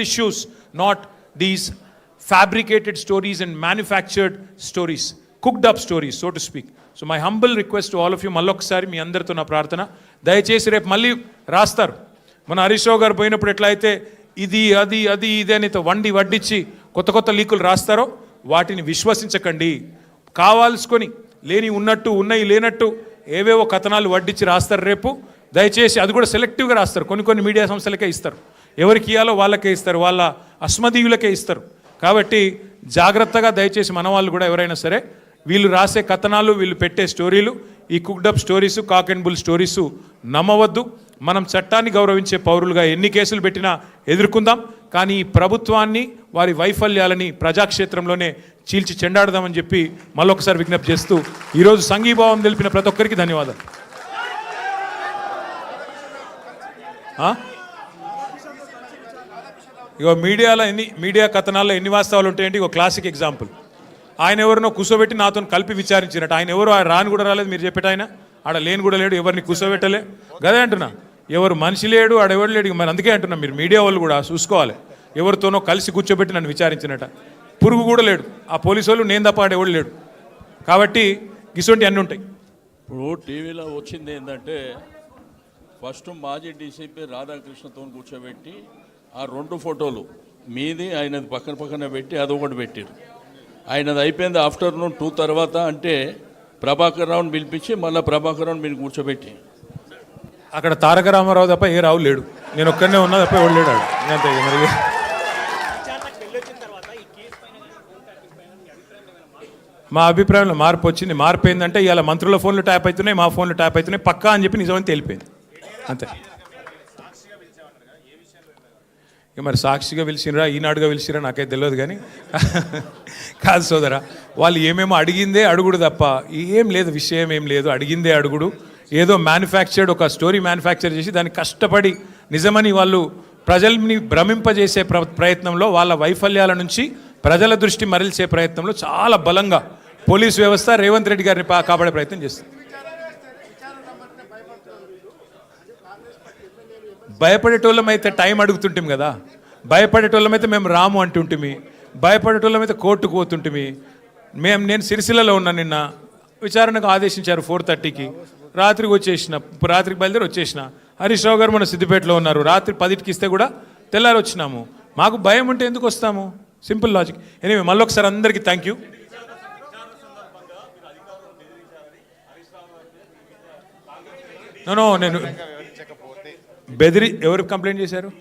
Issues not these fabricated stories and manufactured stories, cooked up stories, so to speak. So my humble request all of you మళ్ళొకసారి మీ అందరితో నా ప్రార్థన. దయచేసి రేపు మళ్ళీ రాస్తారు. మన హరీష్ గారు పోయినప్పుడు ఎట్లా అయితే ఇది అది అది ఇది అని వండి వడ్డించి కొత్త కొత్త లీకులు రాస్తారో వాటిని విశ్వసించకండి. కావాల్సుకొని లేని ఉన్నట్టు ఉన్నాయి లేనట్టు ఏవేవో కథనాలు వడ్డించి రాస్తారు రేపు. దయచేసి అది కూడా సెలెక్టివ్గా రాస్తారు. కొన్ని కొన్ని మీడియా సంస్థలకే ఇస్తారు. ఎవరికి ఇవ్వాలో వాళ్ళకే ఇస్తారు. వాళ్ళ అస్మదీయులకే ఇస్తారు. కాబట్టి జాగ్రత్తగా దయచేసి మన వాళ్ళు కూడా ఎవరైనా సరే వీళ్ళు రాసే కథనాలు వీళ్ళు పెట్టే స్టోరీలు ఈ cooked up stories cock and bull stories నమ్మవద్దు. మనం చట్టాన్ని గౌరవించే పౌరులుగా ఎన్ని కేసులు పెట్టినా ఎదుర్కొందాం. కానీ ఈ ప్రభుత్వాన్ని వారి వైఫల్యాలని ప్రజాక్షేత్రంలోనే చీల్చి చెండాడదామని చెప్పి మళ్ళొకసారి విజ్ఞప్తి చేస్తూ ఈరోజు సంఘీభావం తెలిపిన ప్రతి ఒక్కరికి ధన్యవాదాలు ఆ? ఇగో మీడియాలో ఎన్ని మీడియా కథనాల్లో ఎన్ని వాస్తవాలు ఉంటాయంటే ఇగో క్లాసిక్ ఎగ్జాంపుల్ ఆయన ఎవరినో కూర్చోబెట్టి నాతో కలిపి విచారించినట్టు. ఆయన ఎవరు? ఆయన రాని కూడా రాలేదు మీరు చెప్పేట ఆయన? ఆడ లేని కూడా లేడు ఎవరిని కూర్చోబెట్టలే గదే అంటున్నా. ఎవరు మనిషి లేడు ఆడ ఎవరు లేడు మరి అందుకే అంటున్నా మీరు. మీడియా వాళ్ళు కూడా చూసుకోవాలి. ఎవరితోనో కలిసి కూర్చోబెట్టి నన్ను విచారించినట. పురుగు కూడా లేడు. ఆ పోలీసు వాళ్ళు నేను తప్ప ఆడెవడు లేడు. కాబట్టి ఇటువంటి అన్నీ ఉంటాయి. ఇప్పుడు టీవీలో వచ్చింది ఏంటంటే ఫస్ట్ మాజీ డీసీపీ రాధాకృష్ణతో కూర్చోబెట్టి ఆ రెండు ఫోటోలు మీది ఆయనది పక్కన పక్కన పెట్టి అదొకటి పెట్టారు ఆయనది అయిపోయింది ఆఫ్టర్నూన్ టూ తర్వాత అంటే ప్రభాకర్ రావుని పిలిపించి మళ్ళీ ప్రభాకర్ రావుని మీరు కూర్చోబెట్టి. అక్కడ తారక రామారావు తప్ప ఏ రావు లేడు. నేను ఒక్కనే ఉన్నా తప్ప ఎవడు లేడు అంతే మరి. మా అభిప్రాయంలో మార్పు వచ్చింది. మార్పు ఏంటంటే ఇవాళ మంత్రుల ఫోన్లు ట్యాప్ అవుతున్నాయి మా ఫోన్లు ట్యాప్ అవుతున్నాయి పక్కా అని చెప్పి నిజమని తెలిపింది అంతే. ఇక మరి సాక్షిగా పిలిచినరా ఈనాడుగా పిలిచిరా నాకైతే తెలియదు కానీ. కాదు సోదరా వాళ్ళు ఏమేమో అడిగిందే అడుగుడు తప్ప ఏం లేదు విషయం ఏం లేదు అడిగిందే అడుగుడు. ఏదో మ్యానుఫ్యాక్చర్డ్ ఒక స్టోరీ మ్యానుఫ్యాక్చర్ చేసి దాన్ని కష్టపడి నిజమని వాళ్ళు ప్రజల్ని భ్రమింపజేసే ప్ర ప్రయత్నంలో వాళ్ళ వైఫల్యాల నుంచి ప్రజల దృష్టి మరల్చే ప్రయత్నంలో చాలా బలంగా పోలీస్ వ్యవస్థ రేవంత్ రెడ్డి గారిని పా- కాపాడే ప్రయత్నం చేస్తుంది. భయపడేటోళ్ళం అయితే టైం అడుగుతుంటాం కదా. భయపడేటోళ్ళం అయితే మేము రాము అంటుంటిమి. భయపడేటోళ్ళం అయితే కోర్టుకు పోతుంటిమి. మేము నేను సిరిసిల్లలో ఉన్నా నిన్న. విచారణకు ఆదేశించారు ఫోర్ థర్టీకి. రాత్రికి వచ్చేసిన రాత్రికి బయలుదేరి వచ్చేసిన. హరీష్ రావు గారు మన సిద్దిపేటలో ఉన్నారు. రాత్రి పదిటికి ఇస్తే కూడా తెల్లారి వచ్చినాము. మాకు భయం ఉంటే ఎందుకు వస్తాము? Simple logic. ఎనివే మళ్ళీ ఒకసారి అందరికీ థ్యాంక్ యూ నో నేను బెదిరి ఎవరు కంప్లైంట్ చేశారు?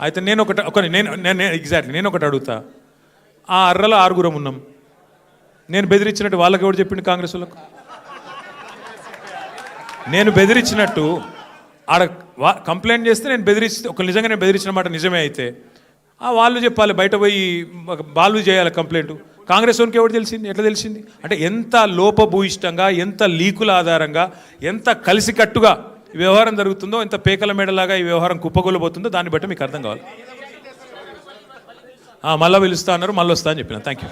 అయితే నేను ఒకటి ఒక నేను నేను ఎగ్జాక్ట్లీ నేను ఒకటి అడుగుతా. ఆ అర్రలో ఆరుగురం ఉన్నాం. నేను బెదిరించినట్టు వాళ్ళకి ఎవరు చెప్పిండు కాంగ్రెస్ వాళ్ళకు? నేను బెదిరించినట్టు ఆడ వా- కంప్లైంట్ చేస్తే నేను బెదిరిస్తే ఒక నిజంగా నేను బెదిరించిన మాట నిజమే అయితే ఆ వాళ్ళు చెప్పాలి బయట పోయి వాళ్ళు చేయాలి కంప్లైంట్. కాంగ్రెస్ వానికి ఎవరు తెలిసింది? ఎట్లా తెలిసింది? అంటే ఎంత లోపభూయిష్టంగా ఎంత లీకుల ఆధారంగా ఎంత కలిసికట్టుగా ఈ వ్యవహారం జరుగుతుందో ఎంత పేకల మేడలాగా ఈ వ్యవహారం కుప్పగొల్లబోతుందో దాన్ని బట్టి మీకు అర్థం కావాలి. మళ్ళీ మళ్ళా పిలుస్తా అన్నారు మళ్ళీ వస్తా అని చెప్పిన. Thank you